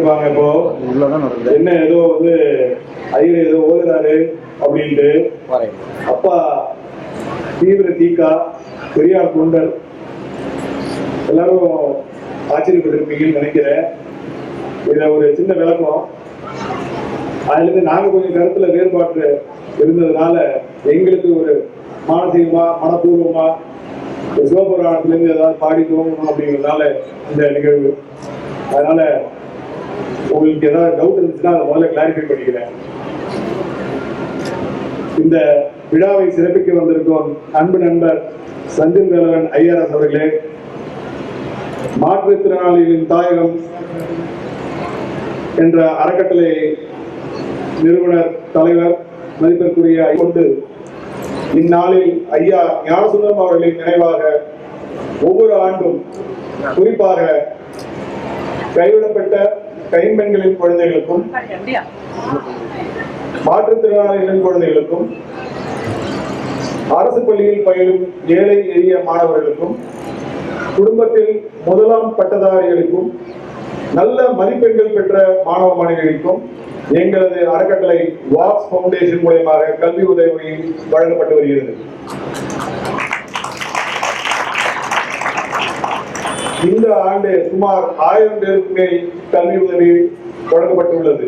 ஆச்சரியப்பட்டுவாங்க இப்போ. என்ன ஏதோ வந்து ஐயர் ஏதோ ஓதுறாரு அப்படின்ட்டு. அப்பா தீவிர தீக்கா பெரியார் குண்டர். எல்லாரும் ஆச்சரியப்பட்டிருப்பீங்கன்னு நினைக்கிறேன். இதுல ஒரு சின்ன விளக்கம். அதுல இருந்து நாங்க கொஞ்சம் கருத்துல வேறுபாடு இருந்ததுனால எங்களுக்கு ஒரு மானசீகமா மனப்பூர்வமா ஒரு சிவபுராணத்துல இருந்து ஏதாவது பாடி தோங்கணும் அப்படிங்கிறதுனால இந்த நிகழ்வு. அதனால உங்களுக்கு ஏதாவது டவுட் இருந்துச்சுன்னா அதை முதல்ல கிளாரிஃபை பண்ணிக்கிறேன். இந்த விழாவை சிறப்பிக்க வந்திருக்கும் அன்பு நண்பர் சந்தில் வேலவன் ஐஆர்எஸ் அவர்களே மாற்றுத்திறனாளிகளின் தாயகம் என்ற அறக்கட்டளை நிறுவனர் தலைவர் மதிப்பிற்குரிய கொண்டு இந்நாளில் ஐயா ஞானசுந்தரம் அவர்களின் நினைவாக ஒவ்வொரு ஆண்டும் குறிப்பாக கைவிடப்பட்ட கைம்பெண்களின் குழந்தைகளுக்கும் மாற்றுத்திறனாளிகளின் குழந்தைகளுக்கும் அரசு பள்ளியில் பயிலும் ஏழை எளிய மாணவர்களுக்கும் குடும்பத்தில் முதலாம் பட்டதாரிகளுக்கும் நல்ல மதிப்பெண்கள் பெற்ற மாணவ மாணவிகளுக்கும் எங்களது அறக்கட்டளை வாக்ஸ் ஃபவுண்டேஷன் மூலயமாக கல்வி உதவி வழங்கப்பட்டு வருகிறது. இந்த ஆண்டு சுமார் ஆயிரம் பேருக்கு மேல் கல்வி உதவி வழங்கப்பட்டுள்ளது.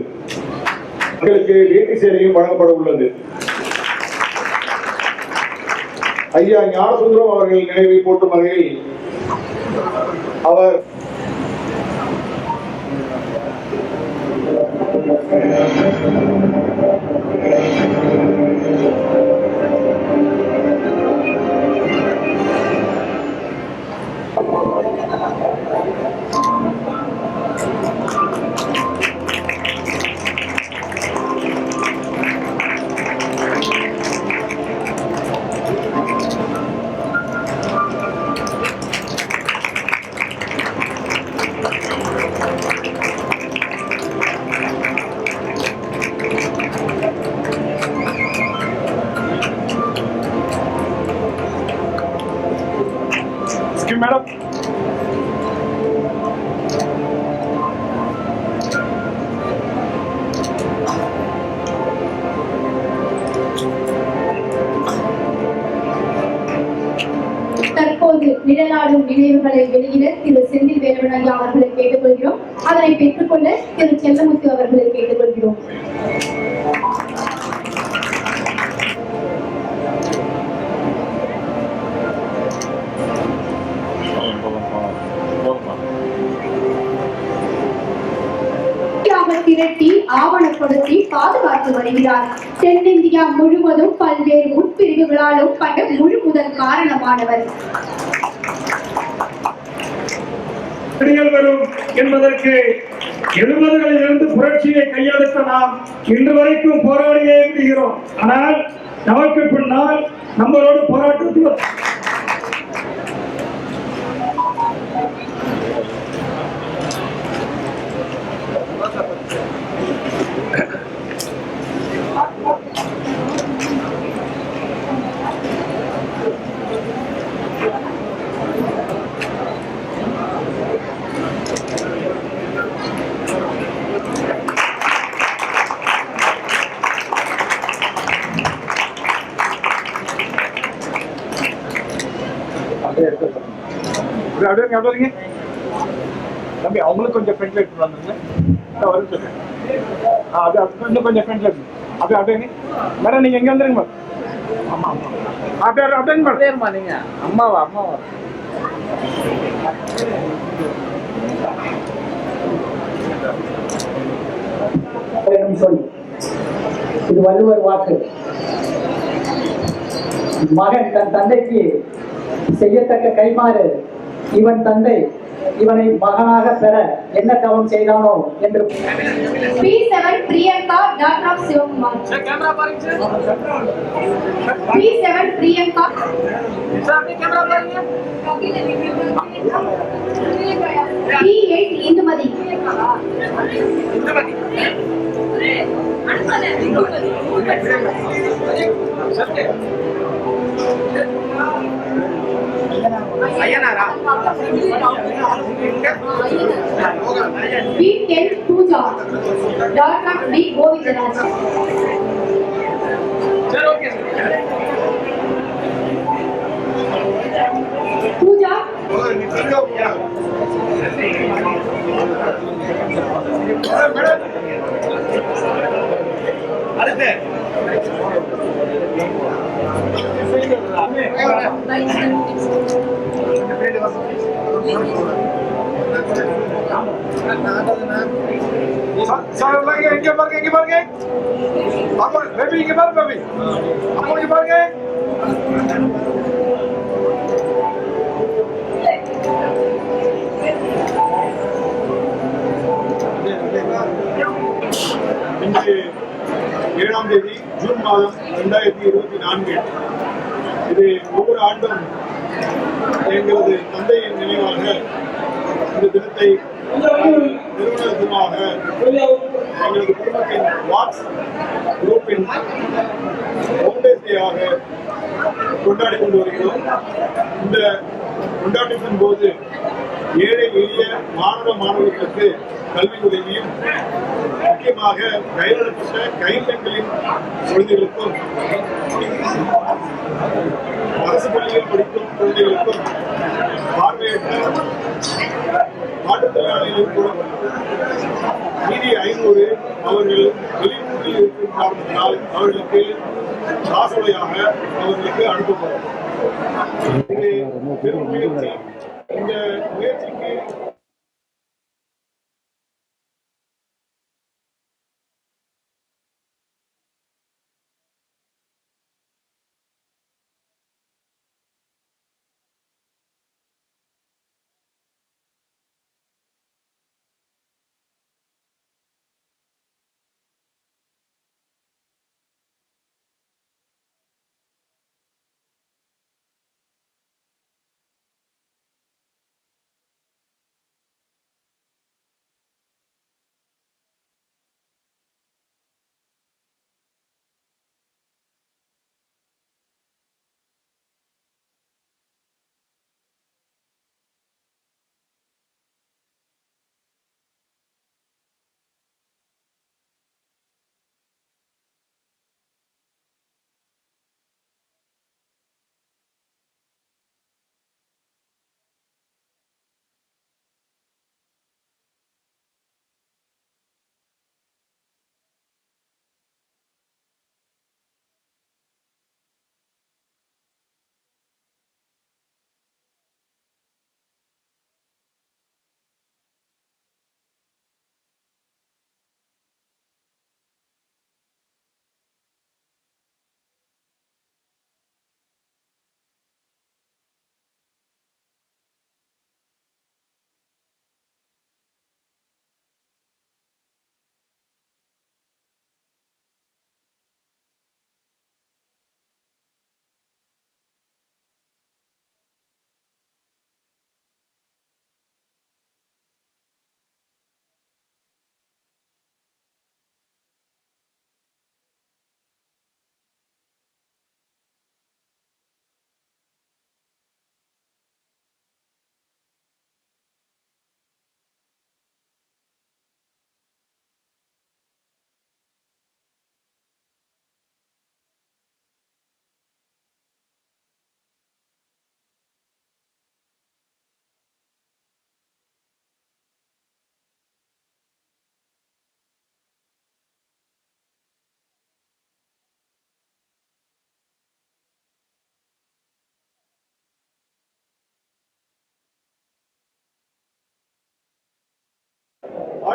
மக்களுக்கு வேட்டி சேவையும் வழங்கப்பட உள்ளது ஐயா ஞானசுந்தரம் அவர்கள் நினைவை போட்டும் வகையில் அவர் மேடம் நிழலாடும் நினைவுகளை வெளியிட திரு செந்தில் வேலுவன் ஐயா அவர்களை கேட்டுக்கொள்கிறோம். அதனை பெற்றுக்கொள்ள திரு செல்லமுத்து அவர்களை கேட்டுக்கொள்கிறோம். திரட்டி ஆவணப்படுத்தி பாதுகாத்து வருகிறார். தென்னிந்தியா முழுவதும் பல்வேறு உட்பிரிவுகளாலும் பட்ட முழு முதல் காரணமானவர். விடியல் வரும் என்பதற்கு எழுபதுகளில் இருந்து புரட்சியை கையெழுத்த நாம் இன்று வரைக்கும் போராடியே விடுகிறோம். ஆனால் நமக்கு பின்னால் நம்மளோடு போராட்டத்தில் அப்படியே இருங்க, அப்படியே. தம்பி அவங்களுக்கு கொஞ்சம் ஃப்ரெண்ட்ல எடுத்து வந்துருங்க. வரும் சொல்லு ஆ அது அது இன்னும் கொஞ்சம் ஃப்ரெண்ட்ல இருக்கு. அப்படியே அப்படியே. மேடம் நீங்க எங்க வந்துருங்க மேடம். ஆமா ஆமா அப்படியே அப்படியே மேடம். பேருமா நீங்க. அம்மாவா அம்மாவா? இது வள்ளுவர் வாக்கு. மகன் தன் தந்தைக்கு செய்யத்தக்க கைமாறு இவன் தந்தை இவனை மகனாக பெற என்ன தவம் செய்தானோ என்று B seven Priyanka doctor of Sivakumar B seven Priyanka B eight Indumathi. Indumathi. ஐயனாரா? B ten Pooja doctor D Govindaraj சரி ஓகே பூஜா. அடுத்து. சார் பாருங்க இங்க பாருங்க இங்க பாருங்க அம்மா பேபி இங்க பாருங்க பேபி அம்மா இங்க பாருங்க இன்று ஏழாம் தேதி மாதம் ரெண்டாயிரத்தி இருபத்தி நான்கு. இது ஒவ்வொரு ஆண்டும் எங்களது தந்தையின் நினைவாக இந்த தினத்தை நிறுவன தினமாக எங்களது குடும்பத்தின் வாட்ஸ் குரூப்பின் ஃபவுண்டேஷனையாக கொண்டாடி கொண்டு வருகிறோம் இந்த கொண்டாட்டத்தின் போது ஏழை எளிய மாணவ மாணவர்களுக்கு கல்வி உதவியும் முக்கியமாக கைவிடப்பட்ட கைவிடங்களின் குழந்தைகளுக்கும் அரசு பள்ளியில் படிக்கும் குழந்தைகளுக்கும் பார்வையற்ற மாற்றுத்திறனாளிகளுக்கும் மீதி ஐநூறு அவர்கள் வெளியூரில் இருக்கும் காரணத்தினால் அவர்களுக்கு காசோலையாக அவர்களுக்கு அனுப்பப்படும். பெரும் முயற்சி இந்த முயற்சிக்கு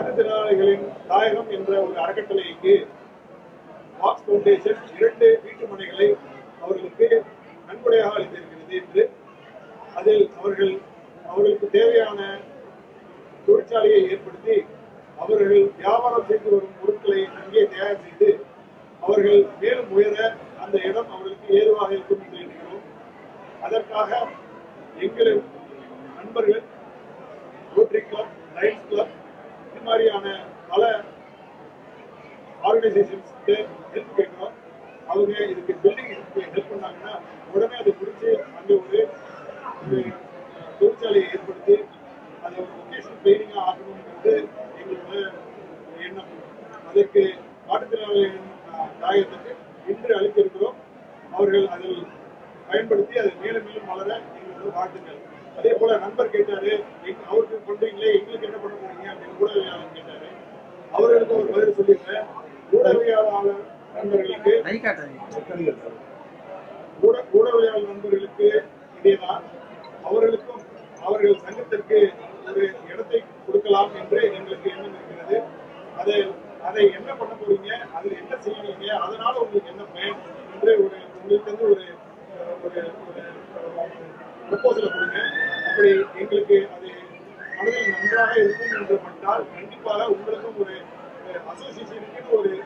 மாற்றுத்திறனாளிகளின் தாயகம் என்ற ஒரு அறக்கட்டளைக்கு பாக்ஸ் ஃபவுண்டேஷன் இரண்டு வீட்டு மனைகளை அவர்களுக்கு நன்கொடையாக அளித்திருக்கிறது என்று அதில் அவர்கள் அவர்களுக்கு தேவையான தொழிற்சாலையை ஏற்படுத்தி அவர்கள் வியாபாரம் செய்து வரும் பொருட்களை அங்கே தயார் செய்து அவர்கள் மேலும் உயர அந்த இடம் அவர்களுக்கு ஏதுவாக இருக்கும் என்று எண்ணுகிறோம். அதற்காக எங்களின் நண்பர்கள் மாதிரியான பல ஆர்கனைசேஷன்ஸ்க்கு ஹெல்ப் கேட்குறோம். அவங்க இதுக்கு பில்டிங் ஹெல்ப் பண்ணாங்கன்னா உடனே அதை பிடிச்சி அங்கே ஒரு தொழிற்சாலையை ஏற்படுத்தி அதை ஒரு ஒகேஷனல் ட்ரைனிங்காக ஆகணுங்கிறது எங்களோட எண்ணம். அதற்கு மாற்றுத்திறனாளிகளின் தாயத்துக்கு இன்று அளித்திருக்கிறோம். அவர்கள் அதில் பயன்படுத்தி அதை மேலும் மேலும் வளர எங்களோட வாழ்த்துக்கள். அதே போல நண்பர் கேட்டாரு அவருக்கு பண்றீங்களே? எங்களுக்கு என்ன பண்ண போறீங்க? அப்படின்னு ஊடகவியாளர் கேட்டாரு. அவர்களுக்கு ஒரு பதில் சொல்லியிருந்தேன் ஊடகவியாளர் நண்பர்களுக்கு ஊட ஊடகவியல் நண்பர்களுக்கு